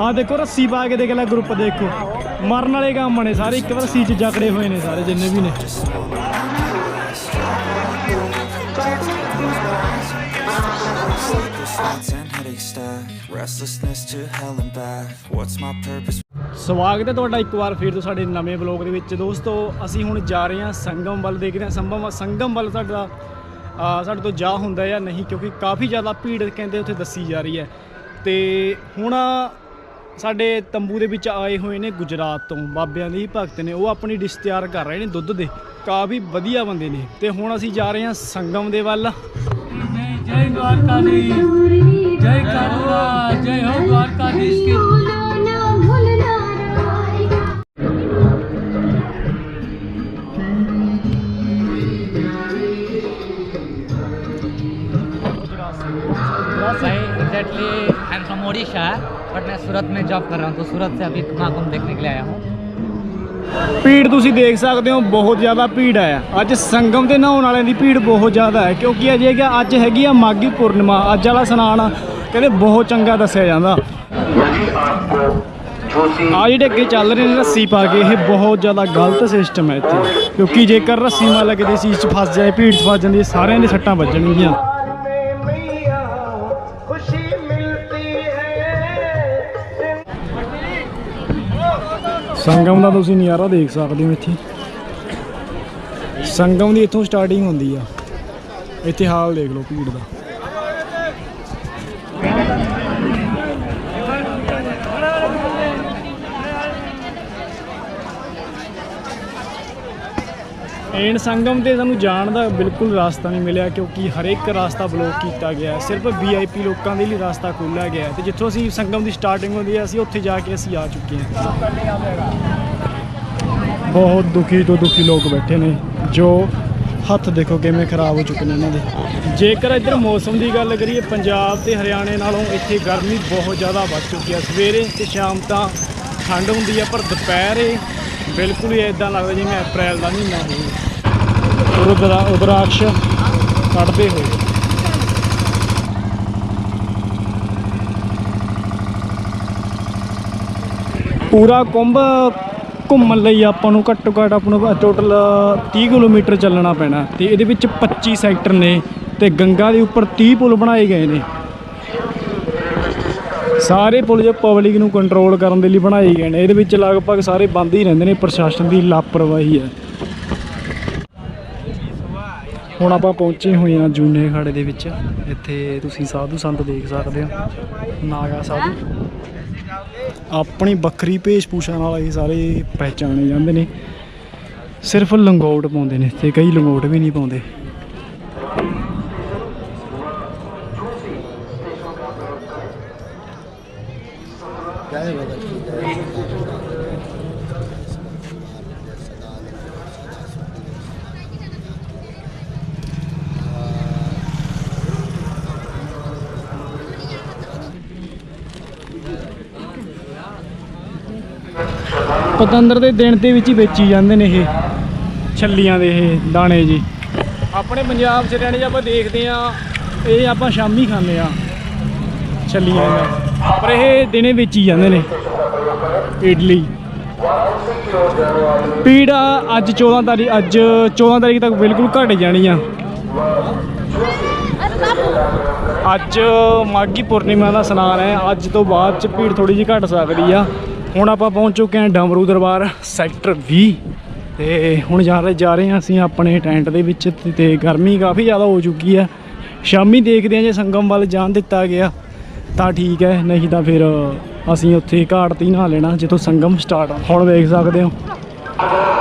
ਆ ਦੇਖੋ, ਰੱਸੀ ਪਾ ਕੇ ਦੇਖ ਲੈ ਗਰੁੱਪ ਦੇਖੋ। ਮਰਨ ਵਾਲੇ ਕੰਮ ਨੇ ਸਾਰੇ, ਇੱਕ ਵਾਰ ਰੱਸੀ 'ਚ ਜਕੜੇ ਹੋਏ ਨੇ ਸਾਰੇ, ਜਿੰਨੇ ਵੀ ਨੇ। ਸਵਾਗਤ ਹੈ ਤੁਹਾਡਾ ਇੱਕ ਵਾਰ ਫਿਰ ਤੋਂ ਸਾਡੇ ਨਵੇਂ ਬਲੌਗ ਦੇ ਵਿੱਚ। ਦੋਸਤੋ, ਅਸੀਂ ਹੁਣ ਜਾ ਰਹੇ ਹਾਂ ਸੰਗਮ ਵੱਲ, ਦੇਖਦੇ ਹਾਂ ਸੰਗਮ ਸੰਗਮ ਵੱਲ ਸਾਡਾ ਸਾਡੇ ਤੋਂ ਜਾ ਹੁੰਦਾ ਜਾਂ ਨਹੀਂ, ਕਿਉਂਕਿ ਕਾਫੀ ਜ਼ਿਆਦਾ ਭੀੜ ਕਹਿੰਦੇ ਉੱਥੇ ਦੱਸੀ ਜਾ ਰਹੀ ਹੈ। ਤੇ ਹੁਣ ਸਾਡੇ ਤੰਬੂ ਦੇ ਵਿੱਚ ਆਏ ਹੋਏ ਨੇ ਗੁਜਰਾਤ ਤੋਂ। ਬਾਬਿਆਂ ਦੀ ਭਗਤ ਨੇ, ਉਹ ਆਪਣੀ ਡਿਸ਼ ਤਿਆਰ ਕਰ ਰਹੇ ਨੇ ਦੁੱਧ ਦੇ। ਕਾਫੀ ਵਧੀਆ ਬੰਦੇ ਨੇ। ਤੇ ਹੁਣ ਅਸੀਂ ਜਾ ਰਹੇ ਹਾਂ ਸੰਗਮ ਦੇ ਵੱਲ। ਜੈ ਦੁਆਰਕਾਧੀਸ਼। ਜੈ ਕਰਵਾ ਜੈ ਹੋ ਦੁਆਰਕਾਧੀਸ਼ ਕੀ। exactly I am from Odisha but मैं सूरत में जॉब कर रहा हूँ तो सूरत से अभी महाकुंभ देखने के लिए आया हूँ ਭੀੜ ਤੁਸੀਂ ਦੇਖ ਸਕਦੇ ਹੋ ਬਹੁਤ ਜ਼ਿਆਦਾ ਭੀੜ ਹੈ ਅੱਜ ਸੰਗਮ ਤੇ ਨਹਾਉਣ ਵਾਲਿਆਂ ਦੀ ਭੀੜ ਬਹੁਤ ਜ਼ਿਆਦਾ ਹੈ ਕਿਉਂਕਿ ਅਜੇ ਕਿ ਅੱਜ ਹੈਗੀ ਆ ਮਾਗੀ ਪੂਰਨਿਮਾ ਅੱਜ ਵਾਲਾ ਸਨਾਨ ਕਹਿੰਦੇ ਬਹੁਤ ਚੰਗਾ ਦੱਸਿਆ ਜਾਂਦਾ ਆ ਜਿਹੜੇ ਅੱਗੇ ਚੱਲ ਰਹੇ ਨੇ ਰੱਸੀ ਪਾ ਕੇ ਇਹ ਬਹੁਤ ਜ਼ਿਆਦਾ ਗਲਤ ਸਿਸਟਮ ਹੈ ਇੱਥੇ ਕਿਉਂਕਿ ਜੇਕਰ ਰੱਸੀ ਮਾਰ ਲੱਗਦੇ ਚੀਜ਼ 'ਚ ਫਸ ਜਾਏ ਭੀੜ 'ਚ ਫਸ ਜਾਂਦੀ ਹੈ, ਸਾਰਿਆਂ ਦੇ ਸੱਟਾਂ ਵੱਜਣਗੀਆਂ ਸੰਗਮ ਦਾ ਤੁਸੀਂ ਨਜ਼ਾਰਾ ਦੇਖ ਸਕਦੇ ਹੋ ਇੱਥੇ। ਸੰਗਮ ਦੀ ਇੱਥੋਂ ਸਟਾਰਟਿੰਗ ਹੁੰਦੀ ਆ। ਇੱਥੇ ਹਾਲ ਦੇਖ ਲਓ ਭੀੜ ਦਾ। ਐਨ ਸੰਗਮ ਤੇ ਸਾਨੂੰ ਜਾਣ ਦਾ ਬਿਲਕੁਲ ਰਸਤਾ ਨਹੀਂ ਮਿਲਿਆ ਕਿਉਂਕਿ ਹਰੇਕ ਰਸਤਾ ਬਲੌਕ ਕੀਤਾ ਗਿਆ ਹੈ। ਸਿਰਫ ਵੀਆਈਪੀ ਲੋਕਾਂ ਦੇ ਲਈ ਰਸਤਾ ਖੋਲ੍ਹਿਆ ਗਿਆ ਹੈ ਤੇ ਜਿੱਥੋਂ ਅਸੀਂ ਸੰਗਮ ਦੀ ਸਟਾਰਟਿੰਗ ਹੁੰਦੀ ਹੈ, ਅਸੀਂ ਉੱਥੇ ਜਾ ਕੇ ਅਸੀਂ ਆ ਚੁੱਕੇ ਹਾਂ। ਬਹੁਤ ਦੁਖੀ ਤੋਂ ਦੁਖੀ ਲੋਕ ਬੈਠੇ ਨੇ, ਜੋ ਹੱਥ ਦੇਖੋ ਕਿਵੇਂ ਖਰਾਬ ਹੋ ਚੁੱਕੇ ਨੇ ਇਹਨਾਂ ਦੇ। ਜੇਕਰ ਇੱਧਰ ਮੌਸਮ ਦੀ ਗੱਲ ਕਰੀਏ, ਪੰਜਾਬ ਤੇ ਹਰਿਆਣੇ ਨਾਲੋਂ ਇੱਥੇ ਗਰਮੀ ਬਹੁਤ ਜ਼ਿਆਦਾ ਵੱਧ ਚੁੱਕੀ ਹੈ। ਸਵੇਰੇ ਤੇ ਸ਼ਾਮ ਤਾਂ ਠੰਡ ਹੁੰਦੀ ਹੈ, ਪਰ ਦੁਪਹਿਰੇ ਬਿਲਕੁਲ ਹੀ ਇਦਾਂ ਲੱਗਦਾ ਜਿਵੇਂ ਅਪ੍ਰੈਲ ਦਾ ਮਹੀਨਾ ਹੋਵੇ ਰੁਦਰਾ ਉਦਰਾਕਸ਼ ਕੱਢਦੇ ਹੋਏ। ਪੂਰਾ ਕੁੰਭ ਘੁੰਮਣ ਲਈ ਆਪਾਂ ਨੂੰ ਘੱਟੋ ਘੱਟ ਆਪਾਂ ਨੂੰ ਟੋਟਲ 30 ਕਿਲੋਮੀਟਰ ਚੱਲਣਾ ਪੈਣਾ। ਤੇ ਇਹਦੇ ਵਿੱਚ 25 ਸੈਕਟਰ ਨੇ ਤੇ ਗੰਗਾ ਦੇ ਉੱਪਰ 30 ਪੁਲ ਬਣਾਏ ਗਏ ਨੇ। ਸਾਰੇ ਪੁਲ ਜੋ ਪਬਲਿਕ ਨੂੰ ਕੰਟਰੋਲ ਕਰਨ ਦੇ ਲਈ ਬਣਾਏ ਗਏ ਨੇ। ਇਹਦੇ ਵਿੱਚ ਲਗਭਗ ਸਾਰੇ ਬੰਦ ਹੀ ਰਹਿੰਦੇ ਨੇ। ਪ੍ਰਸ਼ਾਸਨ ਦੀ ਲਾਪਰਵਾਹੀ ਹੈ। ਹੁਣ ਆਪਾਂ ਪਹੁੰਚੇ ਹੋਏ ਹਾਂ ਜੂਨੇ ਖਾੜੇ ਦੇ ਵਿੱਚ। ਇੱਥੇ ਤੁਸੀਂ ਸਾਧੂ ਸੰਤ ਦੇਖ ਸਕਦੇ ਹੋ। ਨਾਗਾ ਸਾਧੂ। ਆਪਣੀ ਵੱਖਰੀ ਭੇਸ਼ਭੂਸ਼ਾ ਨਾਲ ਇਹ ਸਾਰੇ ਪਹਿਚਾਣੇ ਜਾਂਦੇ ਨੇ। ਸਿਰਫ ਲੰਗੋਟ ਪਾਉਂਦੇ ਨੇ ਤੇ ਕਈ ਲੰਗੋਟ ਵੀ ਨਹੀਂ ਪਾਉਂਦੇ। ਪਤੰਦਰ ਦੇ ਦਿਨ ਦੇ ਵਿੱਚ ਹੀ ਵੇਚੀ ਜਾਂਦੇ ਨੇ ਇਹ, ਛੱਲੀਆਂ ਦੇ ਇਹ ਦਾਣੇ ਜੀ। ਆਪਣੇ ਪੰਜਾਬ ਚ ਰਹਿਣੇ ਆਪਾਂ ਦੇਖਦੇ ਆ ਇਹ ਆਪਾਂ ਸ਼ਾਮੀ ਖਾਂਦੇ ਆ ਛੱਲੀਆਂ ਦਾ। ਪਰ ਇਹ ਦਿਨੇ ਵੇਚੀ ਜਾਂਦੇ ਨੇ, ਇਡਲੀ। ਪੀੜਾ ਅੱਜ 14 ਤਾਰੀਖ ਅੱਜ 14 ਤਾਰੀਖ ਤੱਕ ਬਿਲਕੁਲ ਘਟ ਜਾਣੀ ਆ। ਅੱਜ ਮਾਗੀ ਪੂਰਨਿਮਾ ਦਾ ਸਨਾਨ ਹੈ, ਅੱਜ ਤੋਂ ਬਾਅਦ ਚ ਭੀੜ ਥੋੜੀ ਜਿਹੀ ਘਟ ਸਕਦੀ ਆ। ਹੁਣ ਆਪਾਂ ਪਹੁੰਚ ਚੁੱਕੇ ਹਾਂ ਡਮਰੂ ਦਰਬਾਰ, ਸੈਕਟਰ 20 ਤੇ ਹੁਣ ਜਾ ਰਹੇ ਜਾ ਰਹੇ ਹਾਂ ਅਸੀਂ ਆਪਣੇ ਟੈਂਟ ਦੇ ਵਿੱਚ ਤੇ- ਗਰਮੀ ਕਾਫੀ ਜ਼ਿਆਦਾ ਹੋ ਚੁੱਕੀ ਆ ਸ਼ਾਮੀ ਦੇਖਦੇ ਹਾਂ ਜੇ ਸੰਗਮ ਵੱਲ ਜਾਣ ਦਿੱਤਾ ਗਿਆ, ਤਾਂ ਠੀਕ ਹੈ, ਨਹੀਂ ਤਾਂ ਫਿਰ ਅਸੀਂ ਉੱਥੇ ਘਾਟ ਤੇ ਹੀ ਨਹਾ ਲੈਣਾ, ਜਿੱਥੋਂ ਸੰਗਮ ਸਟਾਰਟ ਹੁਣ, ਵੇਖ ਸਕਦੇ ਹੋ।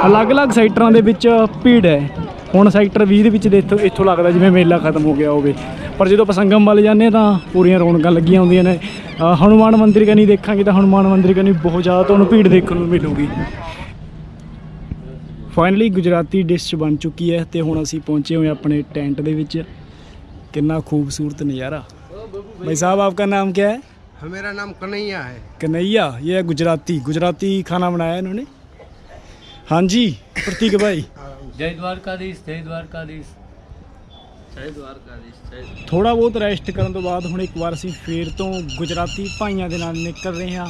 ਅਲੱਗ-ਅਲੱਗ ਸੈਕਟਰਾਂ ਦੇ ਵਿੱਚ ਭੀੜ ਹੈ। ਹੁਣ ਸੈਕਟਰ 20 ਦੇ ਵਿੱਚ ਦੇ ਇੱਥੋਂ ਇੱਥੋਂ ਲੱਗਦਾ ਜਿਵੇਂ ਮੇਲਾ ਖਤਮ ਹੋ ਗਿਆ ਹੋਵੇ ਪਰ ਜਦੋਂ ਆਪਾਂ ਸੰਗਮ ਵੱਲ ਜਾਂਦੇ ਹਾਂ ਤਾਂ ਪੂਰੀਆਂ ਰੌਣਕਾਂ ਲੱਗੀਆਂ ਹੁੰਦੀਆਂ ਨੇ ਅ, ਹਨੂਮਾਨ ਮੰਦਿਰ ਕਨੀ ਦੇਖਾਂਗੇ ਤਾਂ ਹਨੂਮਾਨ ਮੰਦਿਰ ਕਨੀ ਬਹੁਤ ਜ਼ਿਆਦਾ ਤੁਹਾਨੂੰ ਭੀੜ ਦੇਖਣ ਨੂੰ ਮਿਲੂਗੀ ਫਾਈਨਲੀ ਗੁਜਰਾਤੀ ਡਿਸ਼ ਬਣ ਚੁੱਕੀ ਹੈ ਤੇ ਹੁਣ ਅਸੀਂ ਪਹੁੰਚੇ ਹੋਏ ਹਾਂ ਆਪਣੇ ਟੈਂਟ ਦੇ ਵਿੱਚ ਕਿੰਨਾ ਖੂਬਸੂਰਤ ਨਜ਼ਾਰਾ भाई साहब आपका नाम क्या है मेरा नाम कन्हैया है कन्हैया ये है गुजराती गुजराती खाना बनाया है इन्होंने हाँ जी प्रतीक भाई જય દ્વારકાધીશ જય દ્વારકાધીશ જય દ્વારકાધીਸ਼ જય ਥੋੜਾ ਬਹੁਤ ਰੈਸਟ ਕਰਨ ਤੋਂ ਬਾਅਦ ਹੁਣ ਇੱਕ ਵਾਰ ਅਸੀਂ ਫੇਰ ਤੋਂ ਗੁਜਰਾਤੀ ਭਾਈਆਂ ਦੇ ਨਾਲ ਨਿਕਲ ਰਹੇ ਹਾਂ।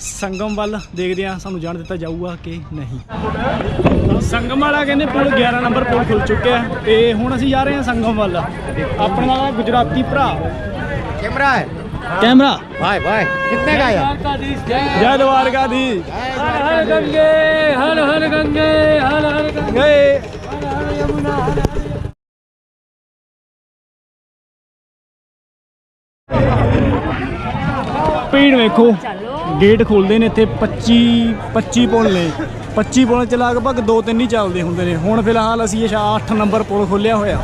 ਸੰਗਮ ਵੱਲ ਦੇਖਦੇ ਹਾਂ ਸਾਨੂੰ ਜਾਣ ਦਿੱਤਾ ਜਾਊਗਾ ਕਿ ਨਹੀਂ। ਸੰਗਮ ਵਾਲਾ ਕਹਿੰਦੇ ਪੁਲ 11 ਨੰਬਰ ਪੁਲ ਖੁੱਲ ਚੁੱਕਿਆ ਹੈ ਤੇ ਹੁਣ ਅਸੀਂ ਜਾ ਰਹੇ ਹਾਂ ਸੰਗਮ ਵੱਲ। ਆਪਣਾ ਗੁਜਰਾਤੀ ਭਰਾ। ਕੈਮਰਾ ਹੈ? ਕੈਮਰਾ भाई भाई कितने का है द्वारकाधीश जय ਜੈ ਦਵਾਰਕਾਧੀਸ਼ हर हर गंगे हर हर गंगे हर हर गंगे ਗਏ हर हर यमुना हर हर ਭੀੜ ਵੇਖੋ ਗੇਟ ਖੋਲਦੇ ਨੇ ਇੱਥੇ 25 25 ਪੁਲ ਨੇ 25 ਪੁਲ ਚ ਲਗਭਗ ਦੋ ਤਿੰਨ ਹੀ ਚੱਲਦੇ ਹੁੰਦੇ ਨੇ ਹੁਣ ਫਿਲਹਾਲ ਅਸੀਂ ਇਹ 8 ਨੰਬਰ ਪੁਲ ਖੋਲਿਆ ਹੋਇਆ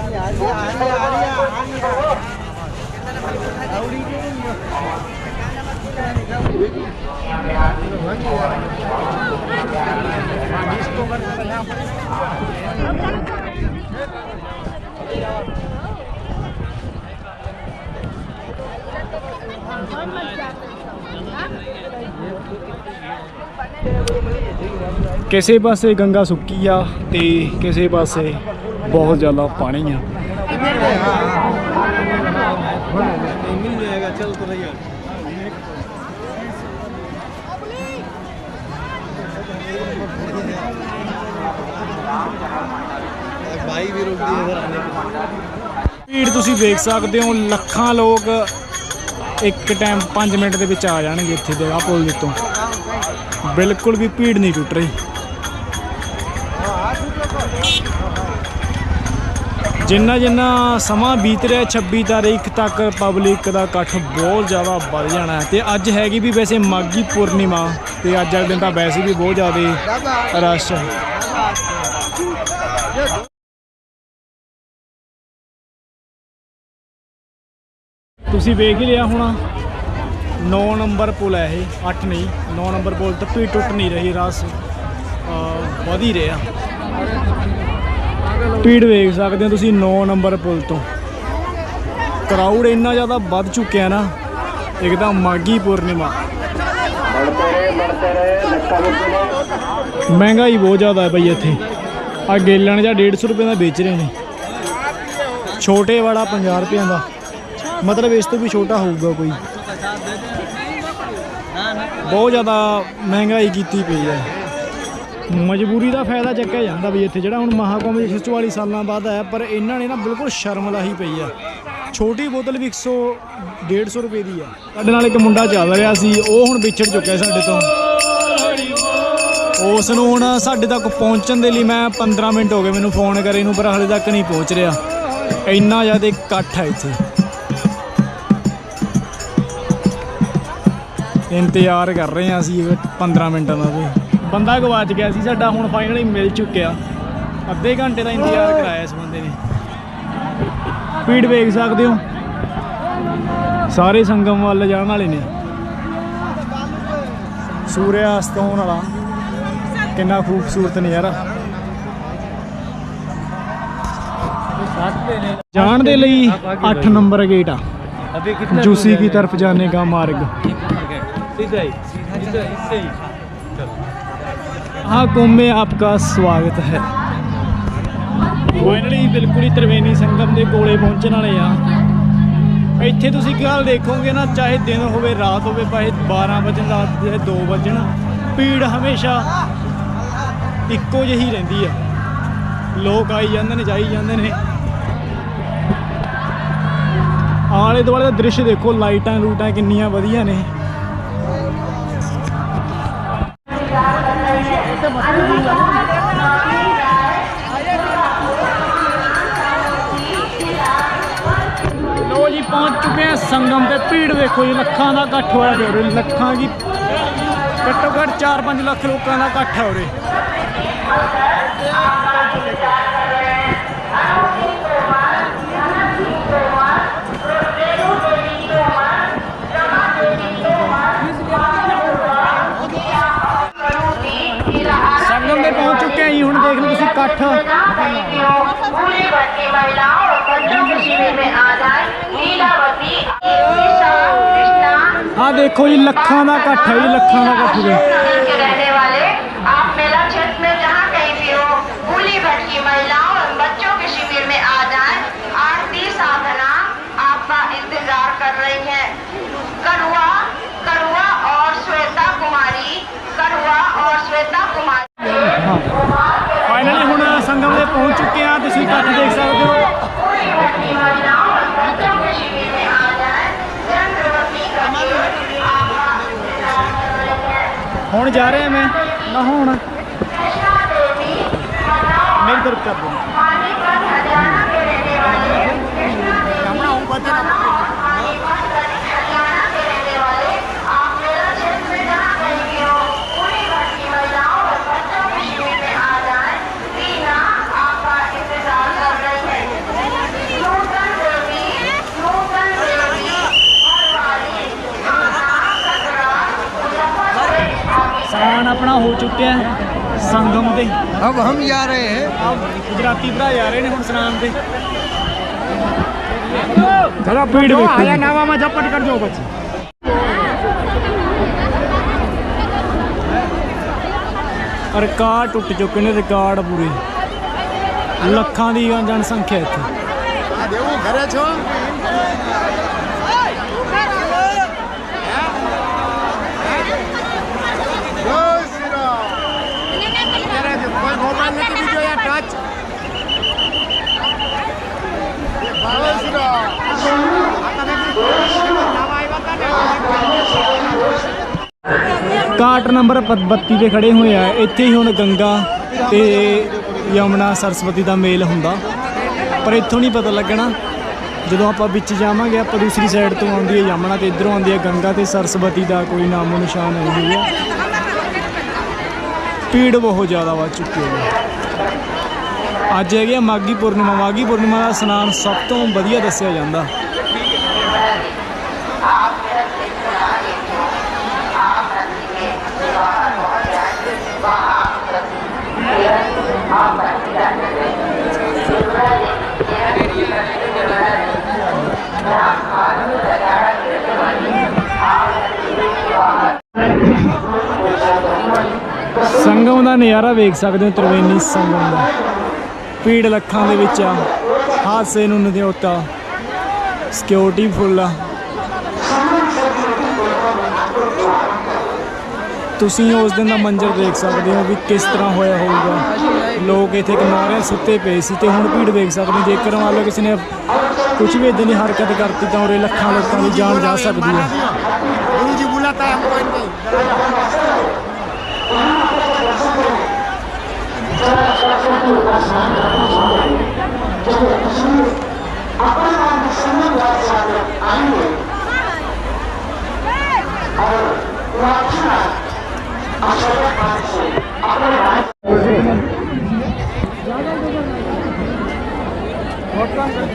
ਕਿਸੇ ਪਾਸੇ ਗੰਗਾ ਸੁੱਕੀ ਆ ਤੇ ਕਿਸੇ ਪਾਸੇ ਬਹੁਤ ਜ਼ਿਆਦਾ ਪਾਣੀ ਆ। ਭੀੜ ਤੁਸੀਂ ਦੇਖ ਸਕਦੇ ਹੋ, ਲੱਖਾਂ ਲੋਕ ਇੱਕ ਟਾਈਮ 5 ਮਿੰਟ ਦੇ ਵਿੱਚ ਆ ਜਾਣਗੇ ਇੱਥੇ ਦੇ ਆਹ ਪੁਲ ਦੇ ਉੱਤੋਂ। ਬਿਲਕੁਲ ਵੀ ਭੀੜ ਨਹੀਂ ਟੁੱਟ ਰਹੀ। ਜਿੰਨਾ ਜਿੰਨਾ ਸਮਾਂ ਬੀਤ ਰਿਹਾ 26 ਤਾਰੀਖ ਤੱਕ ਪਬਲਿਕ ਦਾ ਇਕੱਠ ਬਹੁਤ ਜ਼ਿਆਦਾ ਵੱਧ ਜਾਣਾ ਹੈ। ਤੇ ਅੱਜ ਹੈਗੀ ਵੀ ਵੈਸੇ ਮਾਗੀ ਪੂਰਨਿਮਾ, ਤੇ ਅੱਜ ਵਾਲੇ ਦਿਨ ਤਾਂ ਵੈਸੇ ਵੀ ਬਹੁਤ ਜ਼ਿਆਦਾ ਰਸ਼ ਤੁਸੀਂ ਵੇਖ ਹੀ ਲਿਆ ਹੋਣਾ 9 ਨੰਬਰ ਪੁਲ ਹੈ ਇਹ 8 ਨਹੀਂ 9 ਨੰਬਰ ਪੁਲ ਤੇ ਭੀੜ ਟੁੱਟ ਨਹੀਂ ਰਹੀ, ਰਸ, ਅਹ, ਵਧ ਹੀ ਰਿਹਾ। ਭੀੜ ਵੇਖ ਸਕਦੇ ਹੋ ਤੁਸੀਂ 9 ਨੰਬਰ ਪੁਲ ਤੋਂ। ਕਰਾਊਡ ਇੰਨਾ ਜ਼ਿਆਦਾ ਵੱਧ ਚੁੱਕਿਆ ਨਾ, ਇੱਕਦਮ ਮਾਗੀ ਪੂਰਨਿਮਾ। ਮਹਿੰਗਾਈ ਬਹੁਤ ਜ਼ਿਆਦਾ ਹੈ ਬਈ ਇੱਥੇ। ਆ ਗੇਲਣ ਜਾਂ 150 ਰੁਪਏ ਦਾ ਵੇਚ ਰਹੇ ਨੇ। ਛੋਟੇ ਵਾਲਾ 50 ਰੁਪਏ ਦਾ। ਮਤਲਬ ਇਸ ਤੋਂ ਵੀ ਛੋਟਾ ਹੋਊਗਾ ਕੋਈ। ਬਹੁਤ ਜ਼ਿਆਦਾ ਮਹਿੰਗਾਈ ਕੀਤੀ ਪਈ ਹੈ। ਮਜਬੂਰੀ ਦਾ ਫਾਇਦਾ ਚੱਕਿਆ ਜਾਂਦਾ ਵੀ ਇੱਥੇ, ਜਿਹੜਾ ਹੁਣ ਮਹਾਕੁੰਭ 144 ਸਾਲਾਂ ਬਾਅਦ ਆਇਆ, ਪਰ ਇਹਨਾਂ ਨੇ ਨਾ ਬਿਲਕੁਲ ਸ਼ਰਮ ਲਾਹੀ ਪਈ ਆ। ਛੋਟੀ ਬੋਤਲ ਵੀ 100 150 ਰੁਪਏ ਦੀ ਆ। ਸਾਡੇ ਨਾਲ ਇੱਕ ਮੁੰਡਾ ਚੱਲ ਰਿਹਾ ਸੀ, ਉਹ ਹੁਣ ਵਿਛੜ ਚੁੱਕਿਆ ਸਾਡੇ ਤੋਂ। ਉਸ ਨੂੰ ਹੁਣ ਸਾਡੇ ਤੱਕ ਪਹੁੰਚਣ ਦੇ ਲਈ ਮੈਂ 15 ਮਿੰਟ ਹੋ ਗਏ ਮੈਨੂੰ ਫੋਨ ਕਰੇ ਨੂੰ, ਪਰ ਹਾਲੇ ਤੱਕ ਨਹੀਂ ਪਹੁੰਚ ਰਿਹਾ। ਇੰਨਾ ਜ਼ਿਆਦਾ ਇਕੱਠ ਹੈ ਇੱਥੇ। ਇੰਤਜ਼ਾਰ ਕਰ ਰਹੇ ਹਾਂ ਅਸੀਂ 15 ਮਿੰਟਾਂ ਦਾ ਵੀ। ਬੰਦਾ ਗਵਾਚ ਗਿਆ ਸੀ ਸਾਡਾ ਹੁਣ ਫਾਈਨਲੀ ਮਿਲ ਚੁੱਕਿਆ। ਅੱਧੇ ਘੰਟੇ ਦਾ ਇੰਤਜ਼ਾਰ ਕਰਾਇਆ ਇਸ ਬੰਦੇ ਨੇ। ਫੀਡ ਵੇਖ ਸਕਦੇ ਹੋ। ਸਾਰੇ ਸੰਗਮ ਵੱਲ ਜਾਣ ਵਾਲੇ ਨੇ। ਸੂਰਿਆ ਅਸਤ ਹੋਣ ਵਾਲਾ। ਕਿੰਨਾ ਖੂਬਸੂਰਤ ਨਜ਼ਾਰਾ। ਜਾਣ ਦੇ ਲਈ 8 ਨੰਬਰ ਗੇਟ ਆ। ਜੂਸੀ ਦੀ ਤਰਫ ਜਾਣੇ ਦਾ ਮਾਰਗ। सीधा ही सीधा इससे ही हाँ कुंभ में आपका स्वागत है ਫਾਈਨਲੀ ਬਿਲਕੁਲ ਹੀ ਤਰਵੇਨੀ ਸੰਗਮ ਦੇ ਕੋਲੇ ਪਹੁੰਚਣ ਵਾਲੇ ਆ ਇੱਥੇ ਤੁਸੀਂ ਇੱਕ ਗੱਲ ਦੇਖੋਗੇ ਨਾ ਚਾਹੇ ਦਿਨ ਹੋਵੇ ਰਾਤ ਹੋਵੇ ਭਾਵੇਂ 12 ਵਜੇ ਰਾਤ ਦੇ 2 ਵਜਣ ਭੀੜ ਹਮੇਸ਼ਾ ਇੱਕੋ ਜਿਹੀ ਰਹਿੰਦੀ ਆ ਲੋਕ ਆਈ ਜਾਂਦੇ ਨੇ ਜਾਈ ਜਾਂਦੇ ਨੇ ਆਲੇ ਦੁਆਲੇ ਦਾ ਦ੍ਰਿਸ਼ ਦੇਖੋ ਲਾਈਟਾਂ ਲੂਟਾਂ ਕਿੰਨੀਆਂ ਵਧੀਆ ਨੇ ਲੋ ਜੀ, ਪਹੁੰਚ ਚੁੱਕੇ ਆ ਸੰਗਮ ਤੇ ਭੀੜ ਦੇਖੋ ਜੀ, ਲੱਖਾਂ ਦਾ ਇਕੱਠ ਹੋਇਆ ਪਿਆ ਉਰੇ। ਲੱਖਾਂ ਜੀ, ਘੱਟੋ ਘੱਟ 4-5 ਲੱਖ ਲੋਕਾਂ ਦਾ ਇਕੱਠ ਹੈ ਉਰੇ। इकट्ठ हाँ देखो ये लखा का इकट्ठ है लखा का इकट्ठ ਹੁਣ ਜਾ ਰਿਹਾ ਮੈਂ। ਨਹਾਉਣ ਮੇਰੀ ਤਰਫ ਕਰ ਦੋ ਸਮਾਨ ਪਹੁੰਚੇ ਆ ਸੰਗਮ ਤੇ। ਅਬ ਹਮ ਜਾ ਰਹੇ ਹੈ। ਗੁਜਰਾਤੀ ਭਰਾ ਜਾ ਰਹੇ ਨੇ ਹੁਣ ਸਨਾਨ ਤੇ। જરા ભીડ હરિયાણામાં ઝપટ કરજો પછી ਰਿਕਾਰਡ ਟੁੱਟ ਚੁੱਕੇ ਨੇ ਰਿਕਾਰਡ ਪੂਰੇ। ਲੱਖਾਂ ਦੀ ਜਨਸੰਖਿਆ ਇੱਥੇ। આ દેવું ઘરે છો ਕਾਟ ਨੰਬਰ 32 ਤੇ ਖੜੇ ਹੋਏ ਆ। ਇੱਥੇ ਹੀ ਹੁਣ ਗੰਗਾ ਤੇ ਯਮੁਨਾ ਸਰਸਵਤੀ ਦਾ ਮੇਲ ਹੁੰਦਾ। ਪਰ ਇੱਥੋਂ ਨਹੀਂ ਪਤਾ ਲੱਗਣਾ। ਜਦੋਂ ਆਪਾਂ ਵਿੱਚ ਜਾਵਾਂਗੇ, ਆਪਾਂ ਦੂਸਰੀ ਸਾਈਡ ਤੋਂ ਆਉਂਦੀ ਹੈ ਯਮੁਨਾ ਤੇ ਇਧਰੋਂ ਆਉਂਦੀ ਹੈ ਗੰਗਾ ਤੇ ਸਰਸਵਤੀ ਦਾ ਕੋਈ ਨਾਮੋ ਨਿਸ਼ਾਨ ਨਹੀਂ ਹੈ ਭੀੜ ਬਹੁਤ ਜ਼ਿਆਦਾ ਵੱਧ ਚੁੱਕੀ ਹੈ। ਅੱਜ ਹੈਗੀ ਆ ਮਾਗੀ ਪੂਰਨਿਮਾ। ਮਾਗੀ ਪੂਰਨਿਮਾ ਦਾ ਇਸ਼ਨਾਨ ਸਭ ਤੋਂ ਵਧੀਆ ਦੱਸਿਆ ਜਾਂਦਾ। ਸੰਗਮ ਦਾ ਨਜ਼ਾਰਾ ਵੇਖ ਸਕਦੇ ਹੋ ਤ੍ਰਿਵੇਣੀ ਸੰਗਮ ਦਾ। ਭੀੜ ਲੱਖਾਂ ਦੇ ਵਿੱਚ ਆ, ਹਾਦਸੇ ਨੂੰ ਨਦਿਓਤਾ ਸਿਕਿਉਰਿਟੀ ਫੁੱਲ ਆ। ਤੁਸੀਂ ਉਸ ਦਿਨ ਦਾ ਮੰਜ਼ਰ ਦੇਖ ਸਕਦੇ ਹੋ ਵੀ ਕਿਸ ਤਰ੍ਹਾਂ ਹੋਇਆ ਹੋਊਗਾ। ਲੋਕ ਇੱਥੇ ਕਿਨਾਰੇ ਸੁੱਤੇ ਪਏ ਸੀ ਤੇ ਹੁਣ ਭੀੜ ਦੇਖ ਸਕਦੇ ਹੋ। ਜੇਕਰ ਮੰਨ ਲਓ ਕਿਸੇ ਨੇ ਕੁਝ ਵੀ ਇਦਾਂ ਦੀ ਹਰਕਤ ਕਰਤੀ ਤਾਂ ਉਰੇ ਲੱਖਾਂ ਲੋਕਾਂ ਦੀ ਜਾਨ ਜਾ ਸਕਦੀ ਹੈ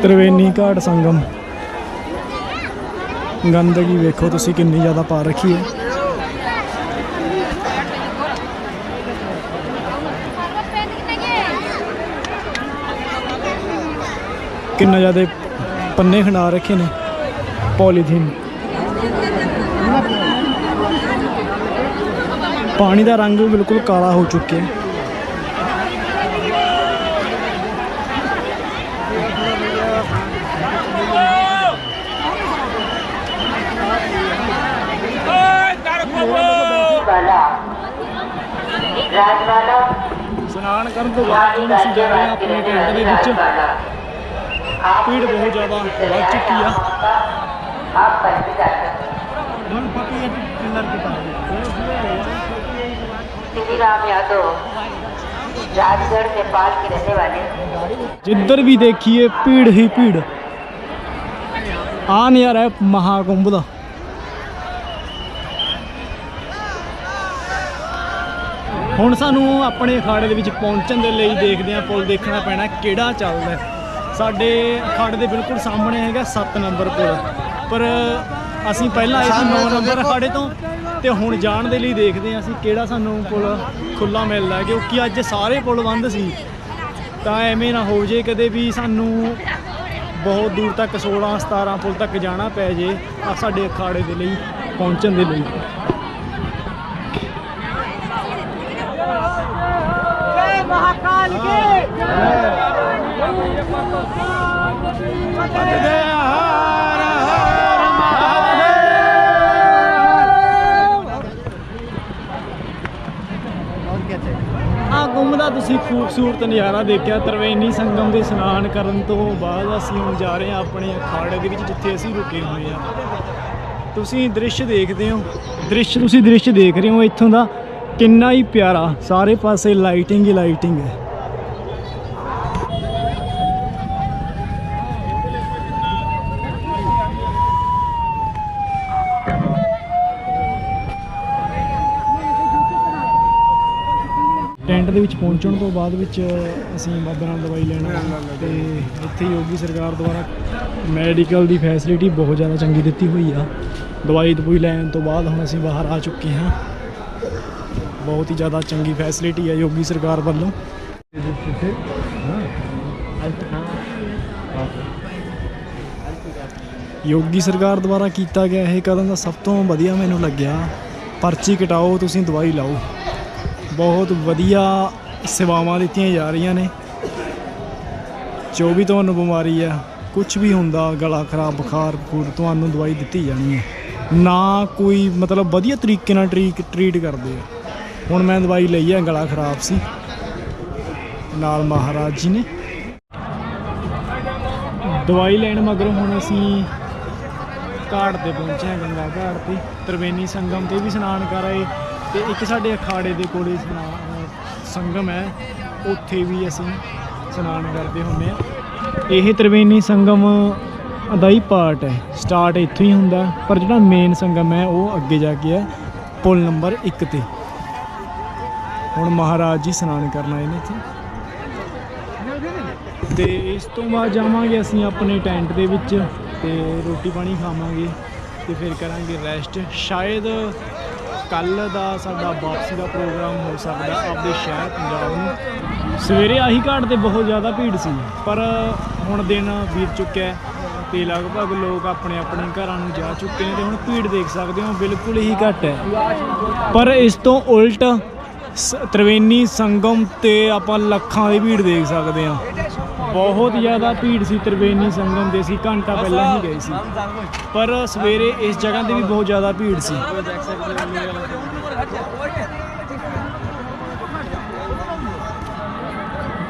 ਤ੍ਰਿਵੇਣੀ ਘਾਟ ਸੰਗਮ। ਗੰਦਗੀ ਵੇਖੋ ਤੁਸੀਂ ਕਿੰਨੀ ਜ਼ਿਆਦਾ ਪਾ ਰੱਖੀ ਹੈ। ਕਿੰਨਾ ਜ਼ਿਆਦਾ ਪੰਨੇ ਖਣਾ ਰੱਖੇ ਨੇ ਪੋਲੀਥੀਨ। ਪਾਣੀ ਦਾ ਰੰਗ ਬਿਲਕੁਲ ਕਾਲਾ ਹੋ ਚੁੱਕਿਆ। ਹੈ ਸਨਾਨ ਕਰਨ ਤੋਂ ਬਾਅਦ ਉਹਨੂੰ ਆਪਣੇ ਟੈਂਟ ਦੇ ਵਿੱਚ। ਭੀੜ ਬਹੁਤ ਜ਼ਿਆਦਾ ਵੱਧ ਚੁੱਕੀ ਆ आप बच जाते ਗਣਪਤੀ ਦੇ ਪਿਲਰ ਦੇ श्री राम यादव राजगढ़ नेपाल के रहने वाले ਜਿੱਧਰ ਵੀ ਦੇਖੀਏ ਭੀੜ ਹੀ ਭੀੜ ਆ ਨਜ਼ਾਰਾ ਹੈ ਮਹਾਕੁੰਭ ਦਾ ਹੁਣ ਸਾਨੂੰ ਆਪਣੇ ਅਖਾੜੇ ਦੇ ਵਿੱਚ ਪਹੁੰਚਣ ਦੇ ਲਈ ਦੇਖਦੇ ਹਾਂ ਪੁਲ ਦੇਖਣਾ ਪੈਣਾ ਕਿਹੜਾ ਚੱਲਦਾ ਹੈ। ਸਾਡੇ ਅਖਾੜੇ ਦੇ ਬਿਲਕੁਲ ਸਾਹਮਣੇ ਹੈਗਾ 7 ਨੰਬਰ ਪੁਲ ਪਰ ਅਸੀਂ ਪਹਿਲਾਂ ਆਏ ਸੀ 9 ਨੰਬਰ ਅਖਾੜੇ ਤੋਂ ਤੇ ਹੁਣ ਜਾਣ ਦੇ ਲਈ ਦੇਖਦੇ ਹਾਂ ਅਸੀਂ ਕਿਹੜਾ ਸਾਨੂੰ ਪੁਲ ਖੁੱਲਾ ਮਿਲਦਾ ਹੈ। ਕਿਉਂਕਿ ਅੱਜ ਸਾਰੇ ਪੁਲ ਬੰਦ ਸੀ। ਤਾਂ ਐਵੇਂ ਨਾ ਹੋ ਜੇ ਕਦੇ ਵੀ ਸਾਨੂੰ ਬਹੁਤ ਦੂਰ ਤੱਕ 16 17 ਪੁਲ ਤੱਕ ਜਾਣਾ ਪੈ ਜੇ ਆ ਸਾਡੇ ਅਖਾੜੇ ਦੇ ਲਈ ਪਹੁੰਚਣ ਦੇ ਲਈ। ਗੁੰਮ ਦਾ ਤੁਸੀਂ ਖੂਬਸੂਰਤ ਨਜ਼ਾਰਾ ਦੇਖਿਆ ਤਰਵੇਨੀ ਸੰਗਮ ਦੇ ਇਸ਼ਨਾਨ ਕਰਨ ਤੋਂ ਬਾਅਦ ਅਸੀਂ ਹੁਣ ਜਾ ਰਹੇ ਹਾਂ ਆਪਣੇ ਅਖਾੜੇ ਦੇ ਵਿੱਚ, ਜਿੱਥੇ ਅਸੀਂ ਰੁਕੇ ਹੋਏ ਆ ਤੁਸੀਂ ਦ੍ਰਿਸ਼ ਦੇਖਦੇ ਹੋ। ਦ੍ਰਿਸ਼ ਤੁਸੀਂ ਦ੍ਰਿਸ਼ ਦੇਖ ਰਹੇ ਹੋ ਇੱਥੋਂ ਦਾ ਕਿੰਨਾ ਹੀ ਪਿਆਰਾ, ਸਾਰੇ ਪਾਸੇ ਲਾਈਟਿੰਗ ਹੀ ਲਾਈਟਿੰਗ ਹੈ ਟੈਂਟ ਦੇ ਵਿੱਚ ਪਹੁੰਚਣ ਤੋਂ ਬਾਅਦ ਵਿੱਚ ਅਸੀਂ ਬਾਬੇ ਨਾਲ ਦਵਾਈ ਲੈਣ ਆਏ ਤੇ ਇੱਥੇ ਯੋਗੀ ਸਰਕਾਰ ਦੁਆਰਾ ਮੈਡੀਕਲ ਦੀ ਫੈਸਿਲਿਟੀ ਬਹੁਤ ਜ਼ਿਆਦਾ ਚੰਗੀ ਦਿੱਤੀ ਹੋਈ ਆ। ਦਵਾਈ ਦਵਾਈ ਲੈਣ ਤੋਂ ਬਾਅਦ ਹੁਣ ਅਸੀਂ ਬਾਹਰ ਆ ਚੁੱਕੇ ਹਾਂ। ਬਹੁਤ ਹੀ ਜ਼ਿਆਦਾ ਚੰਗੀ ਫੈਸਿਲਿਟੀ ਹੈ ਯੋਗੀ ਸਰਕਾਰ ਵੱਲੋਂ। ਯੋਗੀ ਸਰਕਾਰ ਦੁਆਰਾ ਕੀਤਾ ਗਿਆ ਇਹ ਕਦਮ ਦਾ ਸਭ ਤੋਂ ਵਧੀਆ ਮੈਨੂੰ ਲੱਗਿਆ। ਪਰਚੀ ਕਟਾਓ, ਤੁਸੀਂ ਦਵਾਈ ਲਾਓ। ਬਹੁਤ ਵਧੀਆ ਸੇਵਾਵਾਂ ਦਿੱਤੀਆਂ ਜਾ ਰਹੀਆਂ ਨੇ। ਜੋ ਵੀ ਤੁਹਾਨੂੰ ਬਿਮਾਰੀ ਆ ਕੁਝ ਵੀ ਹੁੰਦਾ, ਗਲਾ ਖਰਾਬ, ਬੁਖਾਰ, ਬੁਖੂਰ, ਤੁਹਾਨੂੰ ਦਵਾਈ ਦਿੱਤੀ ਜਾਣੀ ਹੈ। ਨਾ ਕੋਈ ਮਤਲਬ ਵਧੀਆ ਤਰੀਕੇ ਨਾਲ ਟਰੀਟ ਟਰੀਟ ਕਰਦੇ ਆ। ਹੁਣ ਮੈਂ ਦਵਾਈ ਲਈ ਆ, ਗਲਾ ਖਰਾਬ ਸੀ। ਨਾਲ ਮਹਾਰਾਜ ਜੀ ਨੇ ਦਵਾਈ ਲੈਣ, ਮਗਰੋਂ ਹੁਣ ਅਸੀਂ ਘਾਟ ਤੇ ਪਹੁੰਚੇ ਹਾਂ ਗੰਗਾ ਘਾਟ ਤੇ। ਤ੍ਰਿਵੇਣੀ ਸੰਗਮ ਤੇ ਵੀ ਇਸ਼ਨਾਨ ਕਰ ਆਏ। ਤੇ ਇੱਕ ਸਾਡੇ ਅਖਾੜੇ ਦੇ ਕੋਲੇ ਸੰਗਮ ਹੈ। ਉੱਥੇ ਵੀ ਅਸੀਂ ਇਸ਼ਨਾਨ ਕਰਦੇ ਹੁੰਦੇ ਆ ਇਹ ਤ੍ਰਿਵੇਣੀ ਸੰਗਮ ਦਾ ਹੀ ਪਾਰਟ ਹੈ। ਸਟਾਰਟ ਇੱਥੋਂ ਹੀ ਹੁੰਦਾ ਪਰ ਜਿਹੜਾ ਮੇਨ ਸੰਗਮ ਹੈ, ਉਹ ਅੱਗੇ ਜਾ ਕੇ ਹੈ, ਪੁਲ ਨੰਬਰ 1 ਤੇ। ਹੁਣ ਮਹਾਰਾਜ ਜੀ ਇਸ਼ਨਾਨ ਕਰਨ ਆਏ ਨੇ ਇੱਥੇ। ਤੇ ਇਸ ਤੋਂ ਬਾਅਦ ਜਾਵਾਂਗੇ ਅਸੀਂ ਆਪਣੇ ਟੈਂਟ ਦੇ ਵਿੱਚ ਤੇ ਰੋਟੀ ਪਾਣੀ ਖਾਵਾਂਗੇ ਤੇ ਫਿਰ ਕਰਾਂਗੇ ਰੈਸਟ ਸ਼ਾਇਦ ਕੱਲ ਦਾ ਸਾਡਾ ਵਾਪਸੀ ਦਾ ਪ੍ਰੋਗਰਾਮ ਹੋ ਸਕਦਾ ਆਪਦੇ ਸ਼ਹਿਰ ਪੰਜਾਬ ਨੂੰ। ਸਵੇਰੇ ਆਹੀ ਘਾਟ ਤੇ ਬਹੁਤ ਜ਼ਿਆਦਾ ਭੀੜ ਸੀ। ਪਰ ਹੁਣ ਦਿਨ ਬੀਤ ਚੁੱਕਿਆ ਹੈ ਤੇ ਲਗਭਗ ਲੋਕ ਆਪਣੇ ਆਪਣੇ ਘਰਾਂ ਨੂੰ ਜਾ ਚੁੱਕੇ ਨੇ ਤੇ ਹੁਣ ਭੀੜ ਦੇਖ ਸਕਦੇ ਹੋ ਬਿਲਕੁਲ ਹੀ ਘੱਟ ਹੈ। ਪਰ ਇਸ ਤੋਂ ਉਲਟ ਤ੍ਰਿਵੇਣੀ ਸੰਗਮ ਤੇ ਆਪਾਂ ਲੱਖਾਂ ਦੀ ਭੀੜ ਦੇਖ ਸਕਦੇ ਹਾਂ। ਬਹੁਤ ਜ਼ਿਆਦਾ ਭੀੜ ਸੀ ਤ੍ਰਿਵੇਣੀ ਸੰਗਮ ਦੇ ਸੀ ਘੰਟਾ ਪਹਿਲਾਂ ਹੀ ਗਏ ਸੀ। ਪਰ ਸਵੇਰੇ ਇਸ ਜਗ੍ਹਾ ਤੇ ਵੀ ਬਹੁਤ ਜ਼ਿਆਦਾ ਭੀੜ ਸੀ।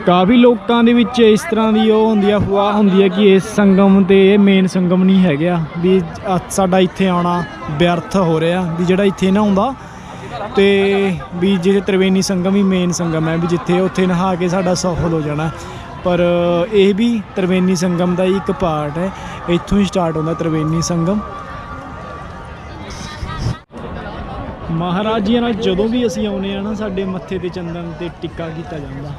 ਕਾਫੀ ਲੋਕਾਂ ਦੇ ਵਿੱਚ ਇਸ ਤਰ੍ਹਾਂ ਦੀ ਉਹ ਹੁੰਦੀ ਆ ਅਫਵਾਹ ਹੁੰਦੀ ਹੈ ਕਿ ਇਸ ਸੰਗਮ ਤੇ ਇਹ ਮੇਨ ਸੰਗਮ ਨਹੀਂ ਹੈਗਾ ਵੀ ਸਾਡਾ ਇੱਥੇ ਆਉਣਾ ਵਿਅਰਥ ਹੋ ਰਿਹਾ ਵੀ ਜਿਹੜਾ ਇੱਥੇ ਨਾ ਆਉਂਦਾ ਤੇ ਵੀ ਜਿਹੜੇ ਤ੍ਰਿਵੇਣੀ ਸੰਗਮ ਹੀ ਮੇਨ ਸੰਗਮ ਹੈ ਵੀ ਜਿੱਥੇ ਉੱਥੇ ਨਹਾ ਕੇ ਸਾਡਾ ਸਫਲ ਹੋ ਜਾਣਾ। ਪਰ ਇਹ ਵੀ ਤ੍ਰਿਵੇਣੀ ਸੰਗਮ ਦਾ ਹੀ ਇੱਕ ਪਾਰਟ ਹੈ। ਇੱਥੋਂ ਹੀ ਸਟਾਰਟ ਹੁੰਦਾ ਤ੍ਰਿਵੇਣੀ ਸੰਗਮ। ਮਹਾਰਾਜ ਜੀ ਨਾਲ ਜਦੋਂ ਵੀ ਅਸੀਂ ਆਉਨੇ ਆ ਨਾ, ਸਾਡੇ ਮੱਥੇ ਤੇ ਚੰਦਨ ਤੇ ਟਿੱਕਾ ਕੀਤਾ ਜਾਂਦਾ।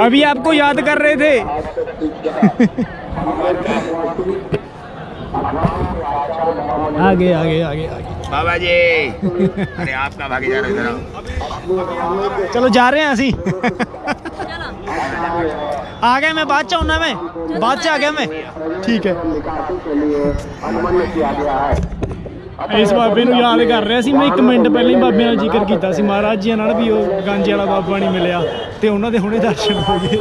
अभी आपको याद कर रहे थे। आगे आगे आगे आगे बाबा जी अरे आपका भागीदार इधर आओ ਚਲੋ ਜਾ ਰਹੇ ਹਾਂ ਅਸੀਂ ਆ ਗਿਆ ਮੈਂ ਬਾਅਦ ਚ ਆਉਣਾ ਮੈਂ ਬਾਅਦ ਚ ਆ ਗਿਆ ਮੈਂ ਠੀਕ ਹੈ ਇਸ ਬਾਬੇ ਨੂੰ ਯਾਦ ਕਰ ਰਿਹਾ ਸੀ ਮੈਂ ਇੱਕ ਮਿੰਟ ਪਹਿਲਾਂ ਹੀ ਬਾਬੇ ਨਾਲ ਜ਼ਿਕਰ ਕੀਤਾ ਸੀ ਮਹਾਰਾਜ ਜੀ ਨਾਲ ਵੀ ਉਹ ਗਾਂਜੇ ਵਾਲਾ ਬਾਬਾ ਨਹੀਂ ਮਿਲਿਆ ਤੇ ਉਹਨਾਂ ਦੇ ਹੁਣੇ ਦਰਸ਼ਨ ਹੋ ਗਏ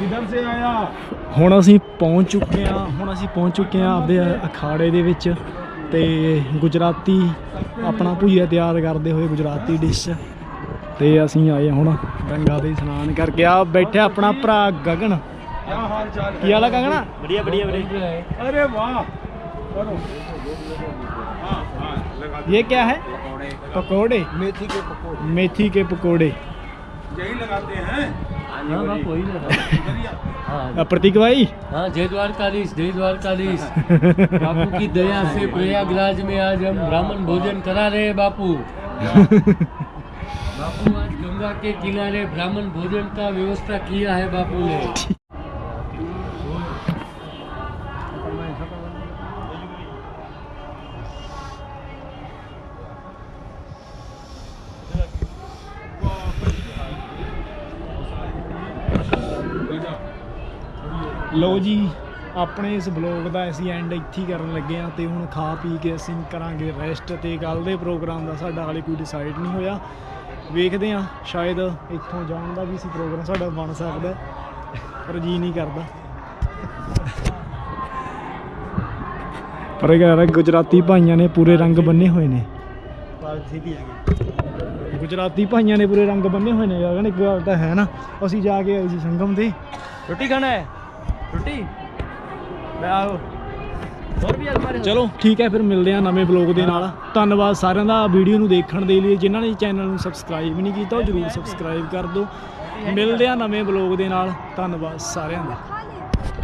किधर से आया ਹੁਣ ਅਸੀਂ ਪਹੁੰਚ ਚੁੱਕੇ ਹਾਂ ਹੁਣ ਅਸੀਂ ਪਹੁੰਚ ਚੁੱਕੇ ਹਾਂ ਆਪਦੇ ਅਖਾੜੇ ਦੇ ਵਿੱਚ ਤੇ ਗੁਜਰਾਤੀ ਆਪਣਾ ਭੁਜੀਆ ਤਿਆਰ ਕਰਦੇ ਹੋਏ ਗੁਜਰਾਤੀ ਡਿਸ਼ ਤੇ ਅਸੀਂ ਆਏ ਹਾਂ ਹੁਣ ਗੰਗਾ ਦੇ ਇਸ਼ਨਾਨ ਕਰਕੇ ਆ ਬੈਠਿਆ ਆਪਣਾ ਭਰਾ ਗਗਨ क्या हाल चाल ਕੀ ਹਾਲ ਆ ਗਗਨਾ बढ़िया बढ़िया बढ़िया अरे वाह करो हाँ हाँ लगा ये क्या है पकोड़े मेथी के पकौड़े मेथी के पकोड़े यही लगाते हैं हाँ हाँ आ, प्रतीक भाई? हाँ जय द्वारकाधीश जय द्वारकाधीश। बापू की दया से प्रयागराज में आज हम ब्राह्मण भोजन करा रहे हैं बापू। बापू आज गंगा के किनारे ब्राह्मण भोजन का व्यवस्था किया है बापू ने। ਲਓ ਜੀ, ਆਪਣੇ ਇਸ ਬਲੌਗ ਦਾ ਅਸੀਂ ਐਂਡ ਇੱਥੇ ਹੀ ਕਰਨ ਲੱਗੇ ਆ ਤੇ ਹੁਣ ਖਾ ਪੀ ਕੇ ਅਸੀਂ ਕਰਾਂਗੇ ਰੈਸਟ ਤੇ ਕੱਲ ਦੇ ਪ੍ਰੋਗਰਾਮ ਦਾ ਸਾਡਾ ਹਾਲੇ ਕੋਈ ਡਿਸਾਈਡ ਨਹੀਂ ਹੋਇਆ। ਵੇਖਦੇ ਆ ਸ਼ਾਇਦ ਇੱਥੋਂ ਜਾਣ ਦਾ ਵੀ ਸੀ ਪ੍ਰੋਗਰਾਮ ਸਾਡਾ ਬਣ ਸਕਦਾ ਪਰ ਜੀ ਨਹੀਂ ਕਰਦਾ। ਪਰ ਇਹ ਕਹਿੰਦਾ ਗੁਜਰਾਤੀ ਭਾਈਆਂ ਨੇ ਪੂਰੇ ਰੰਗ ਬੰਨੇ ਹੋਏ ਨੇ। ਗੁਜਰਾਤੀ ਭਾਈਆਂ ਨੇ ਪੂਰੇ ਰੰਗ ਬੰਨੇ ਹੋਏ ਨੇ, ਯਾਰ, ਇੱਕ ਗੱਲ ਤਾਂ ਹੈ ਨਾ, ਅਸੀਂ ਜਾ ਕੇ ਆਏ ਸੀ ਸੰਗਮ ਤੇ। ਰੋਟੀ ਖਾਣਾ ਹੈ? ਚਲੋ ਠੀਕ ਹੈ ਫਿਰ ਮਿਲਦੇ ਹਾਂ ਨਵੇਂ ਬਲੌਗ ਦੇ ਨਾਲ। ਧੰਨਵਾਦ ਸਾਰਿਆਂ ਦਾ ਵੀਡੀਓ ਨੂੰ ਦੇਖਣ ਦੇ ਲਈ। ਜਿਨ੍ਹਾਂ ਨੇ ਚੈਨਲ ਨੂੰ ਸਬਸਕ੍ਰਾਈਬ ਨਹੀਂ ਕੀਤਾ ਉਹ ਜਰੂਰ ਸਬਸਕ੍ਰਾਈਬ ਕਰ ਦਿਓ। ਮਿਲਦੇ ਹਾਂ ਨਵੇਂ ਬਲੌਗ ਦੇ ਨਾਲ। ਧੰਨਵਾਦ ਸਾਰਿਆਂ ਦਾ।